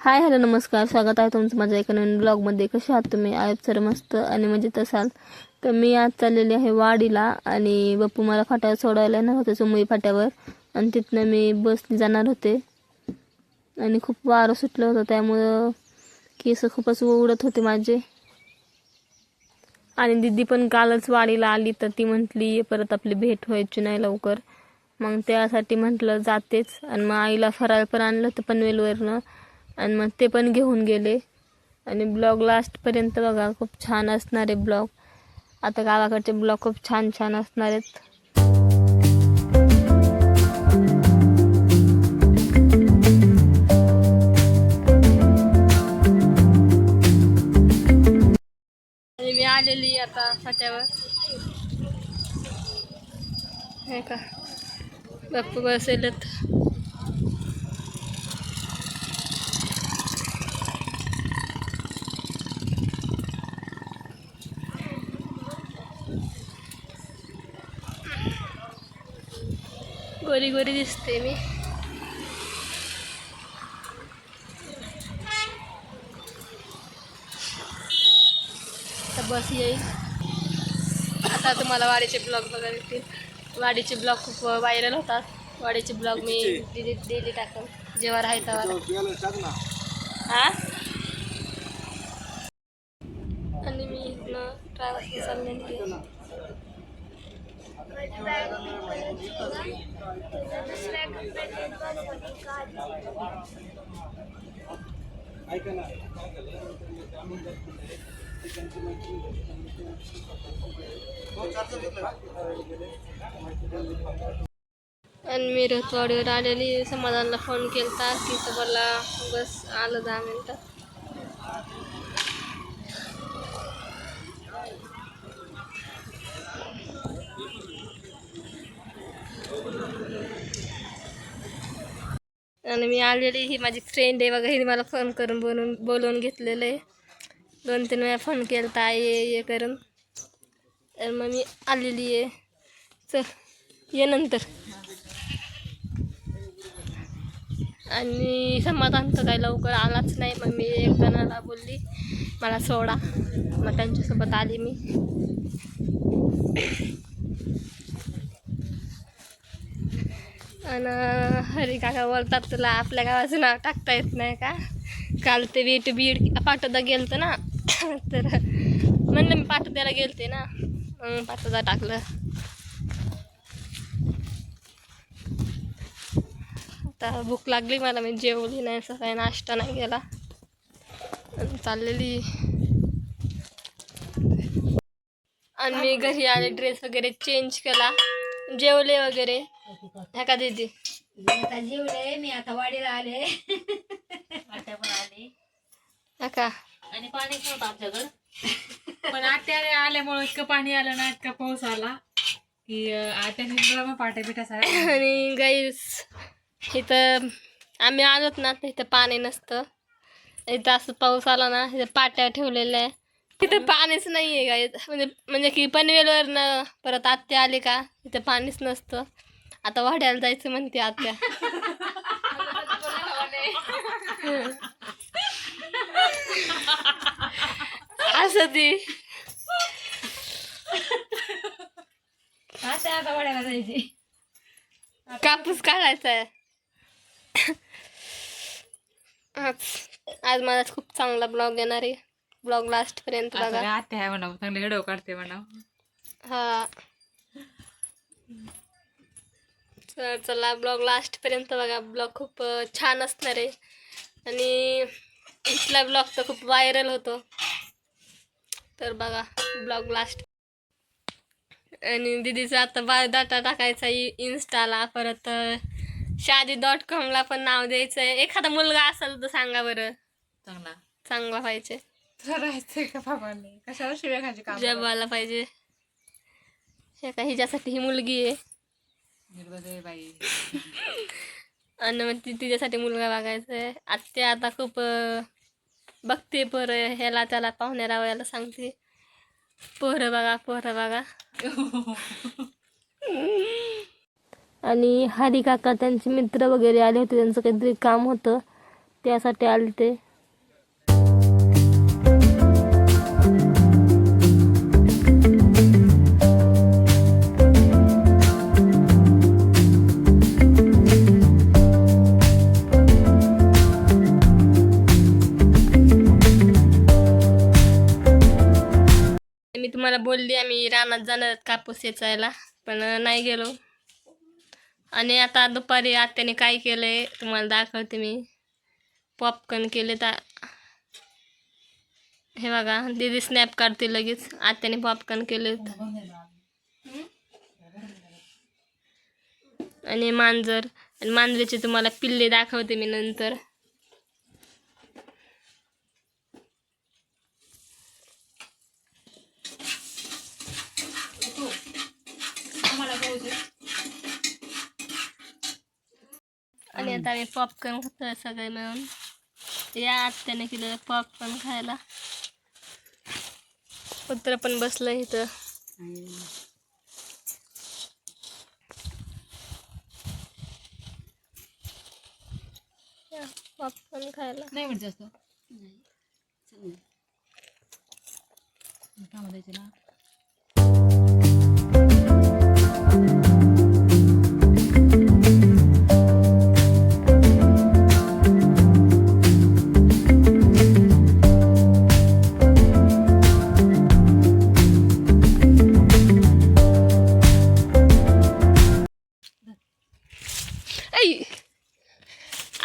Hi hello नमस्कार. स्वागत आहे तुमचं माझ्या एका नवीन ब्लॉगमध्ये. कसे आहात तुम्ही? आहेत सर मस्त आणि मजेत असाल? तर मी आज चाललेली आहे वाडीला आणि बापू मला फाट्यावर सोडायला येणार होते सुमई फाट्यावर. आणि तिथनं मी बसने जाणार होते. आणि खूप वारं सुटलं होतं त्यामुळं केस खूपच उडत होते माझे. आणि दिदी पण कालच वाडीला आली तर ती म्हटली परत आपली भेट व्हायची नाही लवकर. मग त्यासाठी म्हटलं जातेच. आणि मग आईला फराळ पण आणलं होतं पनवेलवरनं. आणि मग ते पण घेऊन गेले. आणि ब्लॉग लास्टपर्यंत बघा खूप छान असणार आहे ब्लॉग. आता गावाकडचे ब्लॉग खूप छान छान असणार आहेत. मी आलेली आता फाट्यावर. नाही का? बाप्पू बसेलत गोरी गोरी दिसते मी. आता बस येईल. आता तुम्हाला वाडीचे ब्लॉग बघायला येतील. वाडीचे ब्लॉग खूप व्हायरल होतात. वाडीचे ब्लॉग मी डेली डेली टाकत जेव्हा राहायचा हा? आणि मी इथनं ट्रॅव्हल्सने चालले आणि मी रथवाडीवर आलेली समाधानला फोन केलता. की तर मला बस आलं दहा मिनटं. आणि मी आलेली ही माझी फ्रेंड आहे बघा हिने मला फोन करून बोलून बोलवून घेतलेलं आहे. दोन तीन वेळा फोन केला आहे ये ये करून. तर मग मी आलेली आहे. चल ये नंतर. आणि समाधान तर काही लवकर आलाच नाही मग मी एक जणाला बोलली मला सोडा. मग त्यांच्यासोबत आली मी. आणि हरी काका बोलतात तुला आपल्या गावाचं नाव टाकता येत नाही का? काल ते बीट बीड पाटोदा गेलतं ना तर म्हणलं मी पाटोद्याला गेलते ना मग पाटोदा टाकलं. आता भूक लागली मला मी जेवली नाही सकाळी नाश्ता नाही केला. आणि चाललेली. आणि मी घरी आले ड्रेस वगैरे चेंज केला. जेवले वगैरे. ह्या का दीदी? मी आता जेवले मी आता वाडीला आले. आट्यावर आले. ह्या का? आणि पाणीच नव्हतं आमच्याकडं पण आट्याने आल्यामुळे इतकं पाणी आलं ना इतका पाऊस आला की मग पाट्या साऱ्या आणि गाईस इथं आम्ही आलोत ना इथं पाणी नसतं. इथं असं पाऊस आला ना इथं पाट्या ठेवलेल्या आहे. तिथं पाणीच नाही आहे गाईस म्हणजे म्हणजे की पनवेलवरनं परत आत्या आले का इथं पाणीच नसतं. आता वाड्याला जायचं म्हणते आत्या. असं ती. आता आता वाड्याला जायचे. कापूस काढायचा आहे. आज आज माझा खूप चांगला ब्लॉग येणार आहे. ब्लॉग लास्ट पर्यंत बघा. आत्या आहे म्हणावं चांगले व्हिडिओ काढते म्हणावं. हा. तर चला ब्लॉग लास्ट पर्यंत बघा. ब्लॉग खूप छान असणार आहे. आणि इथला ब्लॉग तर खूप व्हायरल होतो. तर बघा ब्लॉग लास्ट आणि दीदीचा आता बायोडाटा टाकायचा इन्स्टाला परत शादी डॉट कॉमला पण नाव द्यायचं आहे. एखादा मुलगा असेल तर सांगा बरं. चांगला. चांगला पाहिजे. कशाला शिव्या जबाला पाहिजे. हे का हिच्यासाठी ही मुलगी आहे. बाई. आणि मग ती तिच्यासाठी मुलगा बघायचा आहे. आत्या आता खूप बघते पोर. ह्याला त्याला पाहुण्याला रावयाला सांगते. पोरं बघा पोरं बघा. आणि हरी काका त्यांचे मित्र वगैरे आले होते. त्यांचं काहीतरी काम होतं. त्यासाठी आले ते आम्ही रानात जाणार कापूस वेचायला पण नाही गेलो. आणि आता दुपारी आत्याने काय केलंय तुम्हाला दाखवते मी. पॉपकॉर्न केले तर हे बघा दीदी स्नॅप काढते लगेच. आत्याने पॉपकॉर्न केले आणि मांजर. आणि मांजरीचे तुम्हाला पिल्ले दाखवते मी नंतर. आणि आता आम्ही पॉपकॉर्न खातोय सगळे मिळून. या आत्याने केलेलं पॉपकॉर्न खायला. कुत्र पण बसलं इथं. पॉपकॉर्न खायला. नाही म्हणजे असं कामं द्यायचे ना.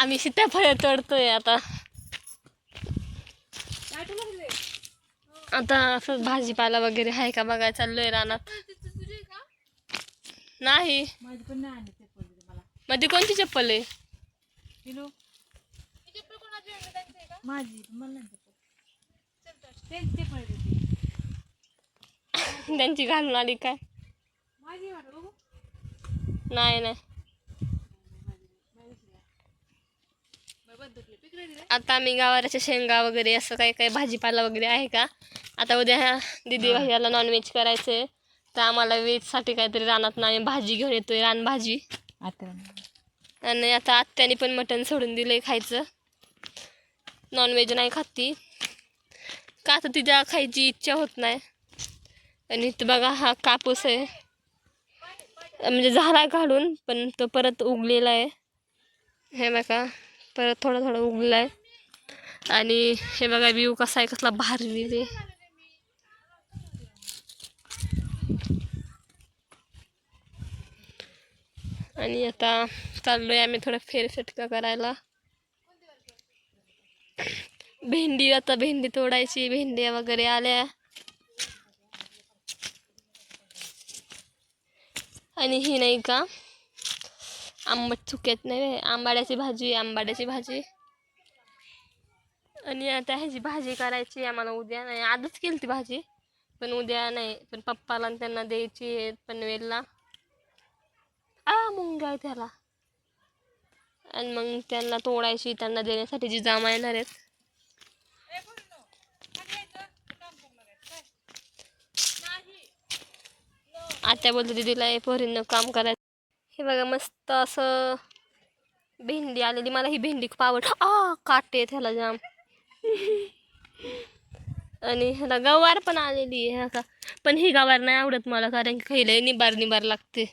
आम्ही सीताफळ तोडतोय आता. आता असं भाजीपाला वगैरे आहे का बघायला चाललोय रानात. नाही. मध्ये कोणती चप्पल आहे? त्यांची घालून आली काय? नाही नाही. आता आम्ही गावाच्या शेंगा वगैरे असं काही काही भाजीपाला वगैरे आहे का? आता उद्या दिदी भाईला नॉनव्हेज करायचंय. तर आम्हाला व्हेजसाठी काहीतरी रानात आम्ही भाजी घेऊन येतोय रानभाजी. आणि आता आत्याने पण मटण सोडून दिलंय खायचं. नॉनव्हेज नाही खाती. का तर तिच्या खायची इच्छा होत नाही. आणि इथं बघा हा कापूस आहे. म्हणजे झाला काढून पण तो परत उगलेला आहे. हे बघा. परत थोडा थोडा उगला आहे आणि हे बघा व्ह्यू कसा आहे कसला भारी व्ह्यू आहे. आणि आता चाललोय आम्ही थोडं फेरफटका करायला. भेंडी आता भेंडी तोडायची भेंड्या वगैरे आल्या. आणि ही नाही का आंबट चुक्यात नाही आंबाड्याची भाजी आंबाड्याची भाजी. आणि आता ह्याची भाजी करायची आम्हाला उद्या. नाही आजच केली ती भाजी पण उद्या नाही. पण पप्पाला आणि त्यांना द्यायची आहे पनवेलला. आ मुंग आहे त्याला. आणि मग त्यांना तोडायची त्यांना देण्यासाठी जी जामा येणार आहेत. आत्या बोलतो दिदीला पोरींना काम करायचं हे बघा मस्त असं भेंडी आलेली. मला ही भेंडी खूप आवड आ काटे आहेत ह्याला जाम. आणि ह्याला गवार पण आलेली आहे का? पण ही गवार नाही आवडत मला कारण की खायला निबार निबार लागते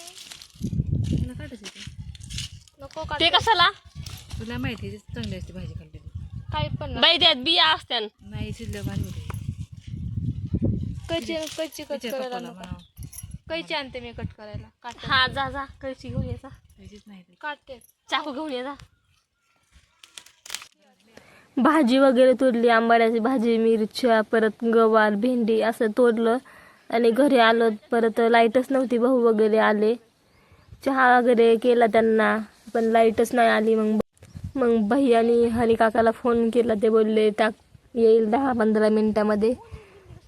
तुला काटायचं ते नको ते कशाला? तुला माहिती चांगली असते भाजी खाल्ली काय पण बाई त्यात बिया असत्या नाही शिजलं भारी होते. कैची कैची कट करायला पप्पाला नको. म्हणावं. कैची आणते मी कट करायला. हा जा जा. कैची घेऊन ये जा. पाहिजेच नाही ते. काटते चाकू घेऊन ये जा. भाजी वगैरे तोडली आंबाड्याची भाजी मिरच्या परत गवार भेंडी असं तोडलं. आणि घरी आलो परत लाईटच नव्हती भाऊ वगैरे आले. चहा वगैरे केला त्यांना. पण लाईटच नाही आली. मग मग भैयानी हरी काकाला फोन केला. ते बोलले टाक येईल दहा पंधरा मिनटामध्ये.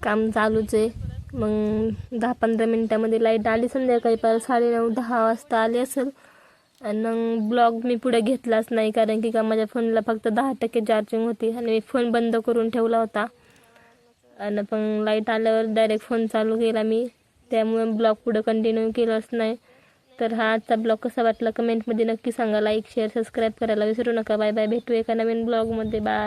काम चालूच आहे. मग दहा पंधरा मिनटामध्ये लाइट आली संध्याकाळी. पाच साडे नऊ दहा वाजता आली असेल. आणि मग ब्लॉग मी पुढे घेतलाच नाही. कारण की का माझ्या फोनला फक्त दहा टक्के चार्जिंग होती. आणि मी फोन बंद करून ठेवला होता. आणि पण लाइट आल्यावर डायरेक्ट फोन चालू केला मी. त्यामुळे ब्लॉग पुढं कंटिन्यू केलाच नाही. तर हा आजचा ब्लॉग कसा वाटला कमेंटमध्ये नक्की सांगा लाईक शेअर सबस्क्राईब करायला विसरू नका. बाय बाय भेटू एका नवीन ब्लॉगमध्ये. बाय